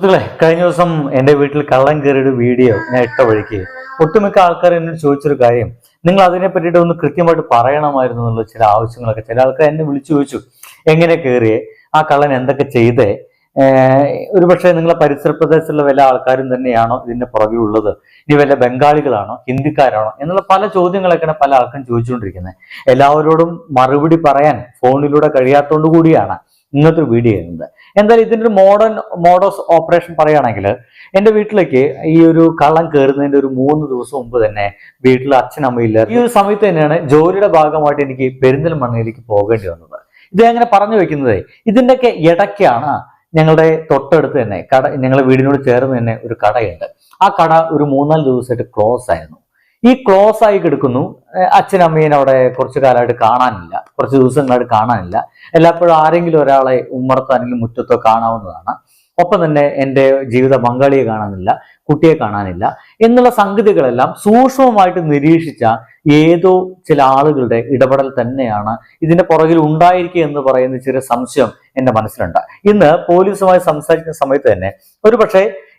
സുഹൃത്തുക്കളെ കഴിഞ്ഞ ദിവസം എന്റെ വീട്ടിൽ കള്ളം കയറിയൊരു വീഡിയോ ഞാൻ ഇട്ട വഴിക്ക് ഒട്ടുമിക്ക ആൾക്കാർ എന്നോട് ചോദിച്ചൊരു കാര്യം. നിങ്ങൾ അതിനെ പറ്റിയിട്ട് ഒന്ന് കൃത്യമായിട്ട് പറയണമായിരുന്നു എന്നുള്ള ചില ആവശ്യങ്ങളൊക്കെ ചില ആൾക്കാർ എന്നെ വിളിച്ചു ചോദിച്ചു. എങ്ങനെ കയറിയേ? ആ കള്ളൻ എന്തൊക്കെ ചെയ്തേ? ഒരു പക്ഷേ നിങ്ങളെ പരിസര പ്രദേശത്തുള്ള വല്ല ആൾക്കാരും തന്നെയാണോ ഇതിന്റെ പുറകെ ഉള്ളത്? ഇനി വല്ല ബംഗാളികളാണോ? ഹിന്ദിക്കാരാണോ? എന്നുള്ള പല ചോദ്യങ്ങളൊക്കെയാണ് പല ആൾക്കാരും ചോദിച്ചുകൊണ്ടിരിക്കുന്നത്. എല്ലാവരോടും മറുപടി പറയാൻ ഫോണിലൂടെ കഴിയാത്തതുകൊണ്ട് കൂടിയാണ്. ഇന്നത്തെ വീഡിയോ ചെയ്യുന്നത്. എന്തായാലും ഇതിന്റെ ഒരു മോഡേൺ മോഡോസ് ഓപ്പറേഷൻ പറയുകയാണെങ്കിൽ എന്റെ വീട്ടിലേക്ക് ഈ ഒരു കള്ളം കയറുന്നതിന്റെ ഒരു മൂന്ന് ദിവസം മുമ്പ് തന്നെ വീട്ടിൽ അച്ഛനമ്മയില്ല ഈ ഒരു സമയത്ത് തന്നെയാണ് ജോലിയുടെ ഭാഗമായിട്ട് എനിക്ക് പെരിന്തൽമണ്ണയിലേക്ക് പോകേണ്ടി വന്നത്. ഇത് അങ്ങനെ പറഞ്ഞു വെക്കുന്നത് ഇതിന്റെയൊക്കെ ഇടയ്ക്കാണ് ഞങ്ങളുടെ തൊട്ടടുത്ത് തന്നെ കട ഞങ്ങളുടെ വീടിനോട് ചേർന്ന് തന്നെ ഒരു കടയുണ്ട്. ആ കട ഒരു മൂന്നാൽ ദിവസമായിട്ട് ക്ലോസ് ആയിരുന്നു. ഈ ക്ലോസ് ആയി കിടക്കുന്നു. അച്ഛനമ്മീനെ അവിടെ കുറച്ചു കാലമായിട്ട് കാണാനില്ല. കുറച്ച് ദിവസങ്ങളായിട്ട് കാണാനില്ല. എല്ലാപ്പോഴും ആരെങ്കിലും ഒരാളെ ഉമ്മറത്തോ അല്ലെങ്കിൽ മുറ്റത്തോ കാണാവുന്നതാണ്. ഒപ്പം തന്നെ എന്റെ ജീവിത പങ്കാളിയെ കാണാനില്ല കുട്ടിയെ കാണാനില്ല എന്നുള്ള സംഗതികളെല്ലാം സൂക്ഷ്മമായിട്ട് നിരീക്ഷിച്ച ഏതോ ചില ആളുകളുടെ ഇടപെടൽ തന്നെയാണ് ഇതിന്റെ പുറകിൽ ഉണ്ടായിരിക്കുക എന്ന് പറയുന്ന ചെറിയ സംശയം എന്റെ മനസ്സിലുണ്ട്. ഇന്ന് പോലീസുമായി സംസാരിക്കുന്ന സമയത്ത് തന്നെ ഒരു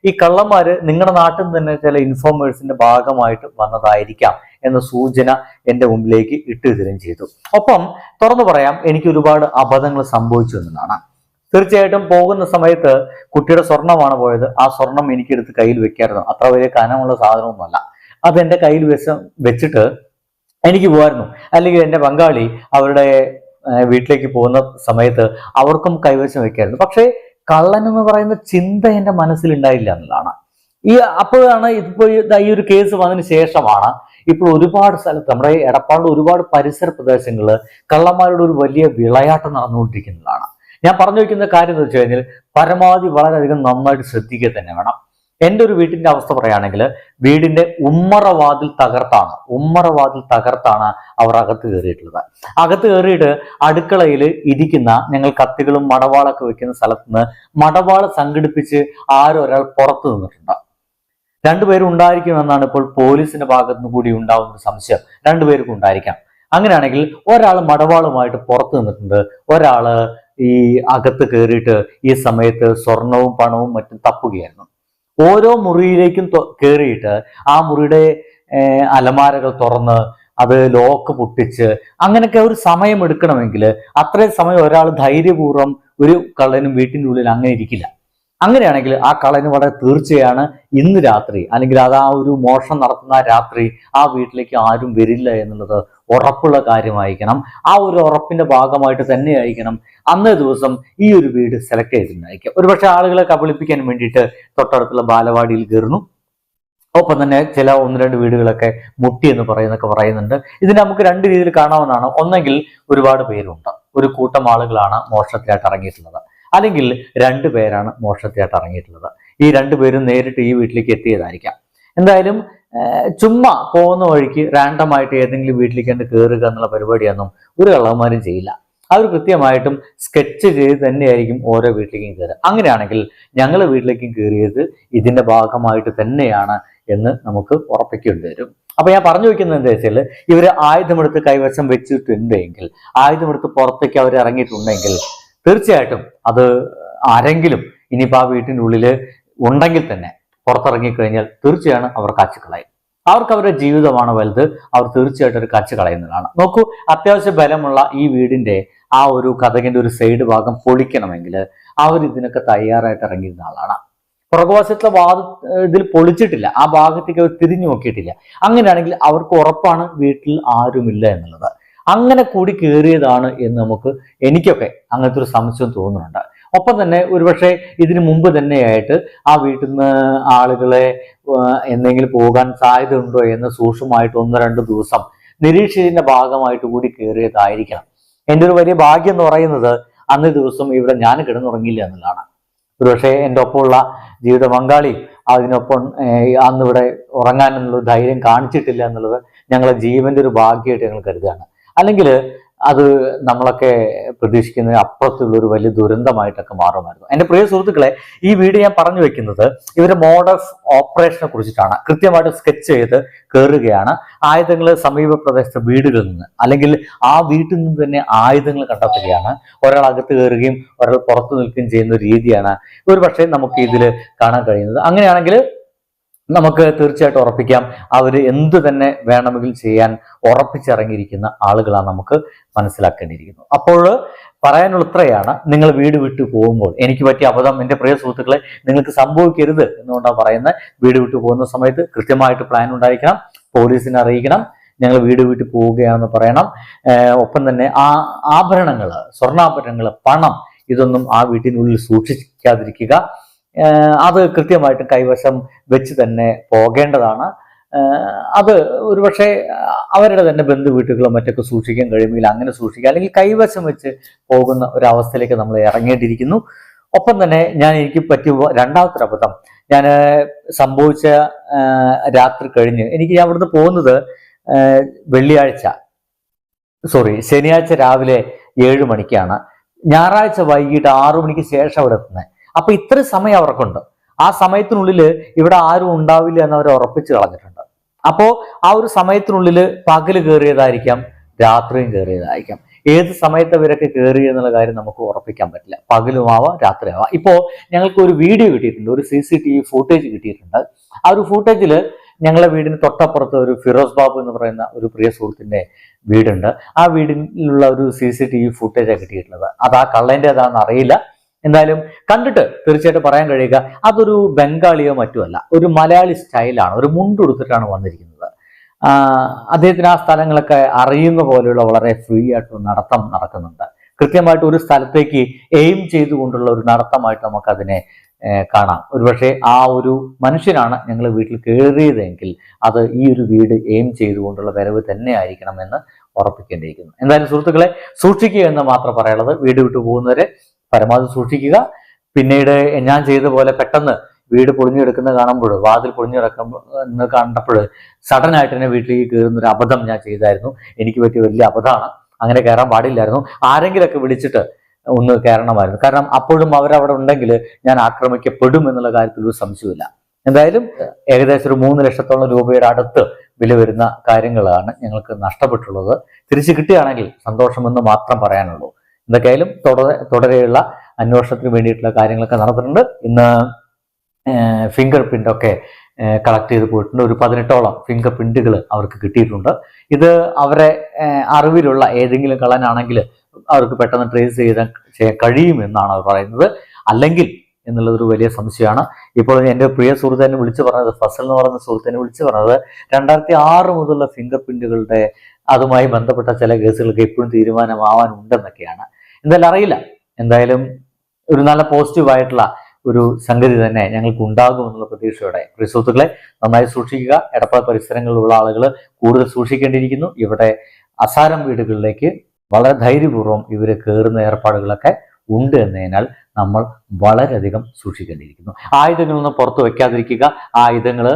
ഈ കള്ളന്മാര് നിങ്ങളുടെ നാട്ടിൽ നിന്ന് തന്നെ ചില ഇൻഫോർമേഴ്സിന്റെ ഭാഗമായിട്ട് വന്നതായിരിക്കാം എന്ന സൂചന എന്റെ മുമ്പിലേക്ക് ഇട്ടുതരും ചെയ്തു. ഒപ്പം തുറന്നു പറയാം എനിക്ക് ഒരുപാട് അബദ്ധങ്ങൾ സംഭവിച്ചു എന്നതാണ്. തീർച്ചയായിട്ടും പോകുന്ന സമയത്ത് കുട്ടിയുടെ സ്വർണമാണ് പോയത്. ആ സ്വർണം എനിക്കെടുത്ത് കയ്യിൽ വെക്കായിരുന്നു. അത്ര വലിയ കനമുള്ള സാധനമൊന്നുമല്ല. അത് എന്റെ കയ്യിൽ വെച്ച വെച്ചിട്ട് എനിക്ക് പോകായിരുന്നു അല്ലെങ്കിൽ എന്റെ പങ്കാളി അവരുടെ വീട്ടിലേക്ക് പോകുന്ന സമയത്ത് അവർക്കും കൈവശം വെക്കായിരുന്നു. പക്ഷേ കള്ളൻ എന്ന് പറയുന്ന ചിന്ത എന്റെ മനസ്സിലുണ്ടായില്ല എന്നതാണ് ഈ അപ്പോഴാണ് ഇപ്പോൾ ഈ- ഒരു കേസ് വന്നതിന് ശേഷമാണ് ഇപ്പോൾ ഒരുപാട് സ്ഥലത്ത് നമ്മുടെ എടപ്പാളിൽ ഒരുപാട് പരിസര പ്രദേശങ്ങൾ കള്ളന്മാരുടെ ഒരു വലിയ വിളയാട്ടം നടന്നുകൊണ്ടിരിക്കുന്നതാണ്. ഞാൻ പറഞ്ഞു വയ്ക്കുന്ന കാര്യം എന്ന് വെച്ച് കഴിഞ്ഞാൽ പരമാവധി വളരെയധികം നന്നായിട്ട് ശ്രദ്ധിക്കുക തന്നെ വേണം. എന്റെ ഒരു വീട്ടിന്റെ അവസ്ഥ പറയുകയാണെങ്കിൽ വീടിന്റെ ഉമ്മറവാതിൽ തകർത്താണ് ഉമ്മറവാതിൽ തകർത്താണ് അവർ അകത്ത് കയറിയിട്ടുള്ളത്. അകത്ത് കയറിയിട്ട് അടുക്കളയിൽ ഇരിക്കുന്ന ഞങ്ങൾ കത്തികളും മടവാളൊക്കെ വെക്കുന്ന സ്ഥലത്ത് നിന്ന് മടവാൾ സംഘടിപ്പിച്ച് ആരോ ഒരാൾ പുറത്തു നിന്നിട്ടുണ്ട്. രണ്ടുപേരും ഉണ്ടായിരിക്കുമെന്നാണ് ഇപ്പോൾ പോലീസിന്റെ ഭാഗത്തു കൂടി ഉണ്ടാവുന്ന സംശയം. രണ്ടുപേർക്കും ഉണ്ടായിരിക്കാം. അങ്ങനെയാണെങ്കിൽ ഒരാൾ മടവാളുമായിട്ട് പുറത്തു നിന്നിട്ടുണ്ട്. ഒരാൾ ഈ അകത്ത് കയറിയിട്ട് ഈ സമയത്ത് സ്വർണവും പണവും മറ്റും തപ്പുകയായിരുന്നു. ഓരോ മുറിയിലേക്കും കയറിയിട്ട് ആ മുറിയുടെ അലമാരകൾ തുറന്ന് അത് ലോക്ക് പൊട്ടിച്ച് അങ്ങനെയൊക്കെ ഒരു സമയം എടുക്കണമെങ്കിൽ അത്രയും സമയം ഒരാൾ ധൈര്യപൂർവം ഒരു കള്ളനും വീട്ടിന്റെ ഉള്ളിൽ അങ്ങനെ ഇരിക്കില്ല. അങ്ങനെയാണെങ്കിൽ ആ കള്ളന് വളരെ തീർച്ചയാണ് ഇന്ന് രാത്രി. അല്ലെങ്കിൽ അത് ആ ഒരു മോഷണം നടത്തുന്ന രാത്രി ആ വീട്ടിലേക്ക് ആരും വരില്ല എന്നുള്ളത് ഉറപ്പുള്ള കാര്യമായിരിക്കണം. ആ ഒരു ഉറപ്പിന്റെ ഭാഗമായിട്ട് തന്നെ ആയിരിക്കണം അന്നേ ദിവസം ഈ ഒരു വീട് സെലക്ട് ചെയ്തിട്ടുണ്ടായിരിക്കും ഒരുപക്ഷെ ആളുകളെ കബളിപ്പിക്കാൻ വേണ്ടിയിട്ട് തൊട്ടടുത്തുള്ള ബാലവാടിയിൽ കയറുന്നു. ഒപ്പം തന്നെ ചില ഒന്ന് രണ്ട് വീടുകളൊക്കെ മുട്ടി എന്ന് പറയുന്നൊക്കെ പറയുന്നുണ്ട്. ഇതിന് നമുക്ക് രണ്ട് രീതിയിൽ കാണാവുന്നതാണ്. ഒന്നെങ്കിൽ ഒരുപാട് പേരുണ്ട്. ഒരു കൂട്ടം ആളുകളാണ് മോഷണത്തിലായിട്ട് ഇറങ്ങിയിട്ടുള്ളത്. അല്ലെങ്കിൽ രണ്ട് പേരാണ് മോഷണത്തിലായിട്ട് ഇറങ്ങിയിട്ടുള്ളത്. ഈ രണ്ട് പേരും നേരിട്ട് ഈ വീട്ടിലേക്ക് എത്തിയതായിരിക്കാം. എന്തായാലും ചുമ്മാ പോകുന്ന വഴിക്ക് റാൻഡമായിട്ട് ഏതെങ്കിലും വീട്ടിലേക്ക് തന്നെ കയറുക എന്നുള്ള പരിപാടിയൊന്നും ഒരു കള്ളന്മാരും ചെയ്യില്ല. അവർ കൃത്യമായിട്ടും സ്കെച്ച് ചെയ്ത് തന്നെയായിരിക്കും ഓരോ വീട്ടിലേക്കും കയറുക അങ്ങനെയാണെങ്കിൽ ഞങ്ങൾ വീട്ടിലേക്കും കയറിയത് ഇതിന്റെ ഭാഗമായിട്ട് തന്നെയാണ് എന്ന് നമുക്ക് ഉറപ്പിക്കേണ്ടി വരും. അപ്പൊ ഞാൻ പറഞ്ഞു വെക്കുന്നത് എന്താ വെച്ചാൽ ഇവർ ആയുധമെടുത്ത് കൈവശം വെച്ചിട്ടുണ്ടെങ്കിൽ ആയുധമെടുത്ത് പുറത്തേക്ക് അവർ ഇറങ്ങിയിട്ടുണ്ടെങ്കിൽ തീർച്ചയായിട്ടും അത് ആരെങ്കിലും ഇനിയിപ്പോൾ ആ വീട്ടിന്റെ ഉള്ളിൽ ഉണ്ടെങ്കിൽ തന്നെ പുറത്തിറങ്ങി കഴിഞ്ഞാൽ തീർച്ചയാണ് അവർ കാച്ചു കളയും അവർക്ക് അവരുടെ ജീവിതമാണ് വലുത്. അവർ തീർച്ചയായിട്ടും ഒരു കാച്ചു കളയുന്നതാണ് നോക്കൂ അത്യാവശ്യ ബലമുള്ള ഈ വീടിന്റെ ആ ഒരു കഥകിന്റെ ഒരു സൈഡ് ഭാഗം പൊളിക്കണമെങ്കിൽ അവർ ഇതിനൊക്കെ തയ്യാറായിട്ട് ഇറങ്ങിയിരുന്ന ആളാണ്. പുറകുവശത്തുള്ള വാദ ഇതിൽ പൊളിച്ചിട്ടില്ല. ആ ഭാഗത്തേക്ക് അവർ തിരിഞ്ഞു നോക്കിയിട്ടില്ല. അങ്ങനെയാണെങ്കിൽ അവർക്ക് ഉറപ്പാണ് വീട്ടിൽ ആരുമില്ല എന്നുള്ളത്. അങ്ങനെ കൂടി കയറിയതാണ് എന്ന് നമുക്ക് എനിക്കൊക്കെ അങ്ങനത്തെ ഒരു സംശയം തോന്നുന്നുണ്ട്. ഒപ്പം തന്നെ ഒരുപക്ഷെ ഇതിനു മുമ്പ് തന്നെയായിട്ട് ആ വീട്ടിൽ നിന്ന് ആളുകളെ എന്തെങ്കിലും പോകാൻ സാധ്യത ഉണ്ടോ എന്ന് സൂക്ഷ്മമായിട്ട് ഒന്ന് രണ്ട് ദിവസം നിരീക്ഷിച്ചതിന്റെ ഭാഗമായിട്ട് കൂടി കയറിയതായിരിക്കണം എന്റെ ഒരു വലിയ ഭാഗ്യം എന്ന് പറയുന്നത് അന്ന് ദിവസം ഇവിടെ ഞാൻ കിടന്നുറങ്ങിയില്ല എന്നുള്ളതാണ്. ഒരുപക്ഷെ എന്റെ ഒപ്പമുള്ള ജീവിത പങ്കാളി അതിനൊപ്പം അന്ന് ഇവിടെ ഉറങ്ങാനുള്ള ധൈര്യം കാണിച്ചിട്ടില്ല എന്നുള്ളത് ഞങ്ങളെ ജീവന്റെ ഒരു ഭാഗ്യമായിട്ട് ഞങ്ങൾ കരുതുകയാണ്. അല്ലെങ്കിൽ അത് നമ്മളൊക്കെ പ്രതീക്ഷിക്കുന്നതിന് അപ്പുറത്തുള്ള ഒരു വലിയ ദുരന്തമായിട്ടൊക്കെ മാറുമായിരുന്നു. എന്റെ പ്രിയ സുഹൃത്തുക്കളെ ഈ വീഡിയോ ഞാൻ പറഞ്ഞു വെക്കുന്നത് ഇവരുടെ മോഡ് ഓഫ് ഓപ്പറേഷനെ കുറിച്ചിട്ടാണ്. കൃത്യമായിട്ട് സ്കെച്ച് ചെയ്ത് കയറുകയാണ് ആയുധങ്ങൾ സമീപ പ്രദേശത്തെ വീടുകളിൽ നിന്ന് അല്ലെങ്കിൽ ആ വീട്ടിൽ നിന്ന് തന്നെ ആയുധങ്ങൾ കണ്ടെത്തുകയാണ്. ഒരാൾ അകത്ത് കയറുകയും ഒരാൾ പുറത്തു നിൽക്കുകയും ചെയ്യുന്ന രീതിയാണ് ഒരു പക്ഷേ നമുക്ക് ഇതിൽ കാണാൻ കഴിയുന്നത്. അങ്ങനെയാണെങ്കിൽ നമുക്ക് തീർച്ചയായിട്ടും ഉറപ്പിക്കാം. അവർ എന്തു തന്നെ വേണമെങ്കിൽ ചെയ്യാൻ ഉറപ്പിച്ചിറങ്ങിയിരിക്കുന്ന ആളുകളാണ് നമുക്ക് മനസ്സിലാക്കേണ്ടിയിരിക്കുന്നത് അപ്പോൾ പറയാനുള്ള ഇത്രയാണ് നിങ്ങൾ വീട് വിട്ടു പോകുമ്പോൾ എനിക്ക് പറ്റിയ അബദ്ധം എന്റെ പ്രിയ സുഹൃത്തുക്കളെ നിങ്ങൾക്ക് സംഭവിക്കരുത് എന്നുകൊണ്ടാണ് പറയുന്നത്. വീട് വിട്ടു പോകുന്ന സമയത്ത് കൃത്യമായിട്ട് പ്ലാൻ ഉണ്ടായിരിക്കണം പോലീസിനെ അറിയിക്കണം ഞങ്ങൾ വീട് വിട്ടു പോവുകയാണെന്ന് പറയണം. ഒപ്പം തന്നെ ആ ആഭരണങ്ങൾ സ്വർണാഭരണങ്ങൾ പണം ഇതൊന്നും ആ വീട്ടിനുള്ളിൽ സൂക്ഷിക്കാതിരിക്കുക. അത് കൃത്യമായിട്ട് കൈവശം വെച്ച് തന്നെ പോകേണ്ടതാണ്. അത് ഒരുപക്ഷെ അവരുടെ തന്നെ ബന്ധു വീട്ടുകളോ മറ്റൊക്കെ സൂക്ഷിക്കാൻ കഴിയുമെങ്കിൽ അങ്ങനെ സൂക്ഷിക്കുക. അല്ലെങ്കിൽ കൈവശം വെച്ച് പോകുന്ന ഒരവസ്ഥയിലേക്ക് നമ്മൾ ഇറങ്ങേണ്ടിയിരിക്കുന്നു. ഒപ്പം തന്നെ ഞാൻ എനിക്ക് പറ്റിയ രണ്ടാമത്തെ അബദ്ധം. ഞാൻ സംഭവിച്ച രാത്രി കഴിഞ്ഞ് എനിക്ക് ഞാൻ അവിടുന്ന് പോകുന്നത് വെള്ളിയാഴ്ച. സോറി ശനിയാഴ്ച രാവിലെ ഏഴ് മണിക്കാണ്. ഞായറാഴ്ച വൈകിട്ട് ആറു മണിക്ക് ശേഷം അവിടെ എത്തുന്നത് അപ്പൊ ഇത്ര സമയം അവർക്കുണ്ട്. ആ സമയത്തിനുള്ളിൽ ഇവിടെ ആരും ഉണ്ടാവില്ല എന്ന് അവർ ഉറപ്പിച്ചു കളഞ്ഞിട്ടുണ്ട്. അപ്പോ ആ ഒരു സമയത്തിനുള്ളിൽ പകൽ കയറിയതായിരിക്കാം രാത്രിയും കയറിയതായിരിക്കാം. ഏത് സമയത്ത് ഇവരൊക്കെ കയറി എന്നുള്ള കാര്യം നമുക്ക് ഉറപ്പിക്കാൻ പറ്റില്ല. പകലും ആവാം രാത്രിയാവാം. ഇപ്പോൾ ഞങ്ങൾക്ക് ഒരു വീഡിയോ കിട്ടിയിട്ടുണ്ട് ഒരു C C T V footage കിട്ടിയിട്ടുണ്ട്. ആ ഒരു ഫുട്ടേജിൽ ഞങ്ങളുടെ വീടിന് തൊട്ടപ്പുറത്ത് ഒരു ഫിറോസ് ബാബു എന്ന് പറയുന്ന ഒരു പ്രിയ സുഹൃത്തിന്റെ വീടുണ്ട്. ആ വീടിലുള്ള ഒരു സി സി ടി വി ഫുട്ടേജാണ് കിട്ടിയിട്ടുള്ളത്. അത് ആ കള്ളേന്റെതാണെന്ന് അറിയില്ല. എന്തായാലും കണ്ടിട്ട് തീർച്ചയായിട്ടും പറയാൻ കഴിയുക അതൊരു ബംഗാളിയോ മറ്റുമല്ല ഒരു മലയാളി സ്റ്റൈലാണ് ഒരു മുണ്ടുടുത്തിട്ടാണ് വന്നിരിക്കുന്നത്. അദ്ദേഹത്തിന് ആ സ്ഥലങ്ങളൊക്കെ അറിയുന്ന പോലെയുള്ള വളരെ ഫ്രീ ആയിട്ട് നടത്തം നടക്കുന്നുണ്ട്. കൃത്യമായിട്ട് ഒരു സ്ഥലത്തേക്ക് എയിം ചെയ്തുകൊണ്ടുള്ള ഒരു നടത്തമായിട്ട് നമുക്കതിനെ കാണാം. ഒരുപക്ഷെ ആ ഒരു മനുഷ്യനാണ് ഞങ്ങൾ വീട്ടിൽ കയറിയതെങ്കിൽ അത് ഈ ഒരു വീട് എയിം ചെയ്തുകൊണ്ടുള്ള വരവ് തന്നെ ആയിരിക്കണം എന്ന് ഉറപ്പിക്കേണ്ടിയിരിക്കുന്നു. എന്തായാലും സുഹൃത്തുക്കളെ സൂക്ഷിക്കുക എന്ന് മാത്രം പറയാനുള്ളത് വീട് വിട്ടു പോകുന്നവരെ പരമാവധി സൂക്ഷിക്കുക. പിന്നീട് ഞാൻ ചെയ്ത പോലെ പെട്ടെന്ന് വീട് പൊളിഞ്ഞെടുക്കുന്ന കാണുമ്പോൾ വാതിൽ പൊളിഞ്ഞു പൊളിഞ്ഞെടുക്കുന്ന കണ്ടപ്പോൾ സഡൻ ആയിട്ട് തന്നെ വീട്ടിലേക്ക് കയറുന്ന ഒരു അബദ്ധം ഞാൻ ചെയ്തായിരുന്നു. എനിക്ക് പറ്റിയ വലിയ അബദ്ധമാണ്. അങ്ങനെ കയറാൻ പാടില്ലായിരുന്നു. ആരെങ്കിലൊക്കെ വിളിച്ചിട്ട് ഒന്ന് കയറണമായിരുന്നു. കാരണം അപ്പോഴും അവരവിടെ ഉണ്ടെങ്കിൽ ഞാൻ ആക്രമിക്കപ്പെടും എന്നുള്ള കാര്യത്തിൽ ഒരു സംശയമില്ല എന്തായാലും ഏകദേശം ഒരു മൂന്ന് ലക്ഷത്തോളം രൂപയുടെ അടുത്ത് വില വരുന്ന കാര്യങ്ങളാണ് ഞങ്ങൾക്ക് നഷ്ടപ്പെട്ടുള്ളത്. തിരിച്ചു കിട്ടുകയാണെങ്കിൽ സന്തോഷമെന്ന് മാത്രം പറയാനുള്ളൂ. എന്തൊക്കെയായാലും തുടരെ തുടരെയുള്ള അന്വേഷണത്തിന് വേണ്ടിയിട്ടുള്ള കാര്യങ്ങളൊക്കെ നടന്നിട്ടുണ്ട്. ഇന്ന് ഫിംഗർ പ്രിന്റൊക്കെ കളക്ട് ചെയ്ത് പോയിട്ടുണ്ട്. ഒരു പതിനെട്ടോളം ഫിംഗർ പ്രിന്റുകൾ അവർക്ക് കിട്ടിയിട്ടുണ്ട്. ഇത് അവരെ അറിവിലുള്ള ഏതെങ്കിലും കള്ളനാണെങ്കിൽ അവർക്ക് പെട്ടെന്ന് ട്രേസ് ചെയ്താൽ ചെയ്യാൻ കഴിയുമെന്നാണ് അവർ പറയുന്നത്. അല്ലെങ്കിൽ എന്നുള്ളതൊരു വലിയ സംശയമാണ്. ഇപ്പോൾ എന്റെ പ്രിയ സുഹൃത്തിനെ വിളിച്ചു പറഞ്ഞത് ഫസൽ എന്ന് പറയുന്ന സുഹൃത്തിനെ വിളിച്ചു പറഞ്ഞത് രണ്ടായിരത്തി ആറ് മുതലുള്ള ഫിംഗർ പ്രിന്റുകളുടെ അതുമായി ബന്ധപ്പെട്ട ചില കേസുകൾക്ക് എപ്പോഴും തീരുമാനമാവാനുണ്ടെന്നൊക്കെയാണ്. എന്തായാലും അറിയില്ല. എന്തായാലും ഒരു നല്ല പോസിറ്റീവ് ആയിട്ടുള്ള ഒരു സംഗതി തന്നെ ഞങ്ങൾക്ക് ഉണ്ടാകും എന്നുള്ള പ്രതീക്ഷയോടെ. സുഹൃത്തുക്കളെ നന്നായി സൂക്ഷിക്കുക. എടപ്പാൾ പരിസരങ്ങളിലുള്ള ആളുകൾ കൂടുതൽ സൂക്ഷിക്കേണ്ടിയിരിക്കുന്നു. ഇവിടെ അസാരം വീടുകളിലേക്ക് വളരെ ധൈര്യപൂർവം ഇവർ കയറുന്ന ഏർപ്പാടുകളൊക്കെ ഉണ്ട് എന്നതിനാൽ നമ്മൾ വളരെയധികം സൂക്ഷിക്കേണ്ടിയിരിക്കുന്നു. ആയുധങ്ങളൊന്നും പുറത്ത് വയ്ക്കാതിരിക്കുക. ആയുധങ്ങൾ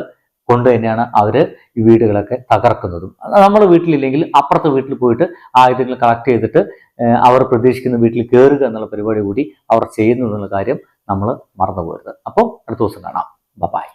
കൊണ്ട് തന്നെയാണ് അവർ ഈ വീടുകളൊക്കെ തകർക്കുന്നതും. നമ്മൾ വീട്ടിലില്ലെങ്കിൽ അപ്പുറത്തെ വീട്ടിൽ പോയിട്ട് ആയുധങ്ങൾ കളക്ട് ചെയ്തിട്ട് അവർ പ്രതീക്ഷിക്കുന്ന വീട്ടിൽ കയറുക എന്നുള്ള പരിപാടി കൂടി അവർ ചെയ്യുന്നു എന്നുള്ള കാര്യം നമ്മൾ മറന്നു അപ്പോൾ അടുത്ത ദിവസം കാണാം. ബൈ